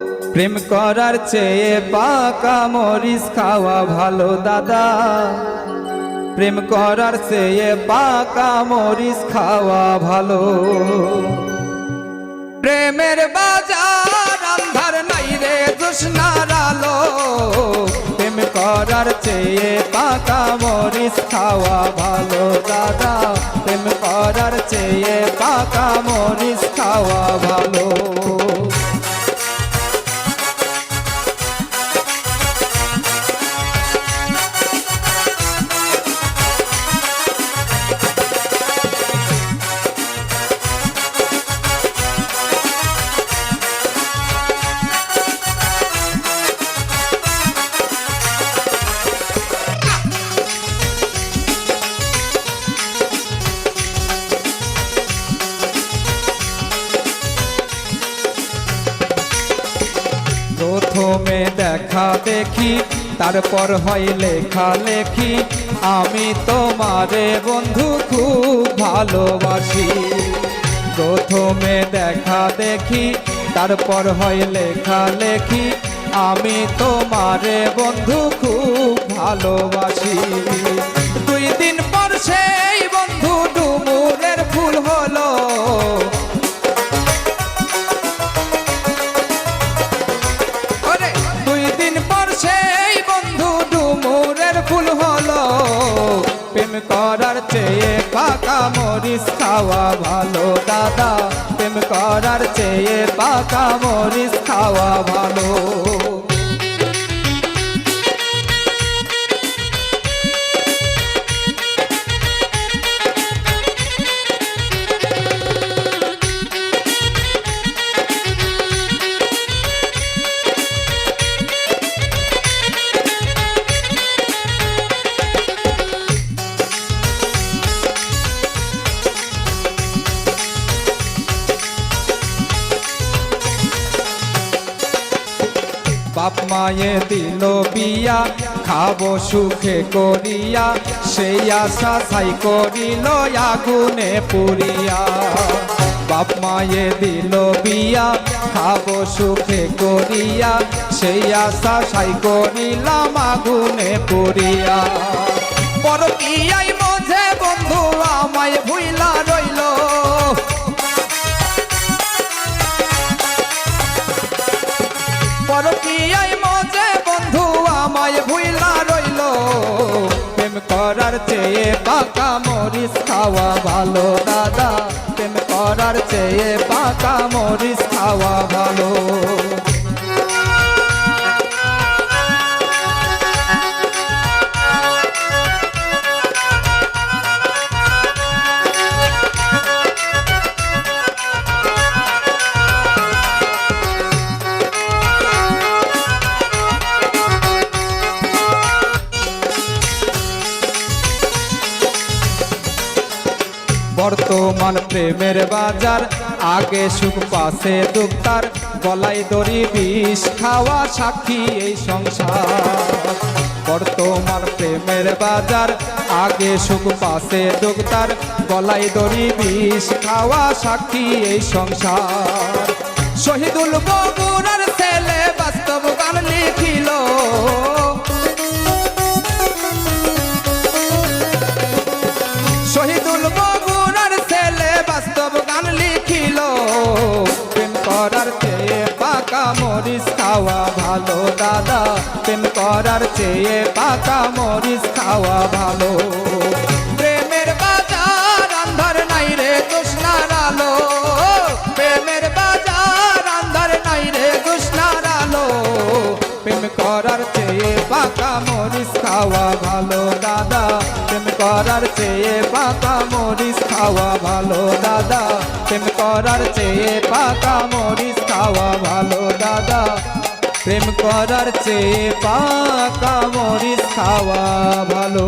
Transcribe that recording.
প্রেম করার চেয়ে পাকা মরিচ খাওয়া ভালো, দাদা। প্রেম করার চেয়ে পাকা মরিচ খাওয়া ভালো। প্রেমের বাজার আন্ধার নাই রে জোসনার আলো। প্রেম করার চেয়ে পাকা মরিচ খাওয়া ভালো, দাদা। প্রেম করার চেয়ে পাকা প্রথমে দেখা দেখি, তারপর হয় লেখা লেখি। আমি তোমারে বন্ধু খুব ভালোবাসি। প্রথমে দেখা দেখি, তারপর হয় লেখা লেখি। আমি তোমারে বন্ধু খুব ভালোবাসি। হলো প্রেম করার চেয়ে পাকা মরিচ খাওয়া ভালো, দাদা। প্রেম করার চেয়ে পাকা মরিচ খাওয়া ভালো। বাপ মায়ে দিল বিয়া, খাব সুখে করিয়া, সেই আশা ছাই করিল আগুনে পুরিয়া। বাপ মায়ে দিল বিয়া, খাব সুখে করিয়া, সেই আশা ছাই করিলাম আগুনে পুরিয়া। পরকিয়াই মধ্যে বন্ধু, আমায় ভুইলা রইল পরকিয়াই মজে বন্ধু আমায় ভুইলা রইল। প্রেম করার চেয়ে পাকা মরিচ খাওয়া ভালো, দাদা। প্রেম করার চেয়ে পাকা মরিস খাওয়া ভালো। বর্তমান প্রেমের বাজার। আগে সুখ, পাশে দুক্তার গলায় দড়ি, বিষ খাওয়া সাক্ষী এই সংসার। বর্তমান প্রেমের বাজার। আগে সুখ, পাশে দুক্তার গলায় দড়ি, বিষ খাওয়া সাক্ষী এই সংসার। শহীদুল বগুড়ার ছেলে বাস্তব মরিচ খাওয়া ভালো, দাদা। প্রেম করার চেয়ে পাকা মরিচ খাওয়া ভালো। প্রেমের বাজার আন্ধার নাই রে কৃষ্ণার আলো। প্রেমের বাজার আন্ধার নাই রে কৃষ্ণার আলো। প্রেম করার চেয়ে পাকা মরিচ খাওয়া ভালো, দাদা। প্রেম করার চেয়ে পাকা মরিচ খাওয়া ভালো, দাদা। প্রেম করার চেয়ে পাকা মরিচ খাওয়া ভালো, দাদা। প্রেম করার চেয়ে পাকা মরিচ খাওয়া ভালো।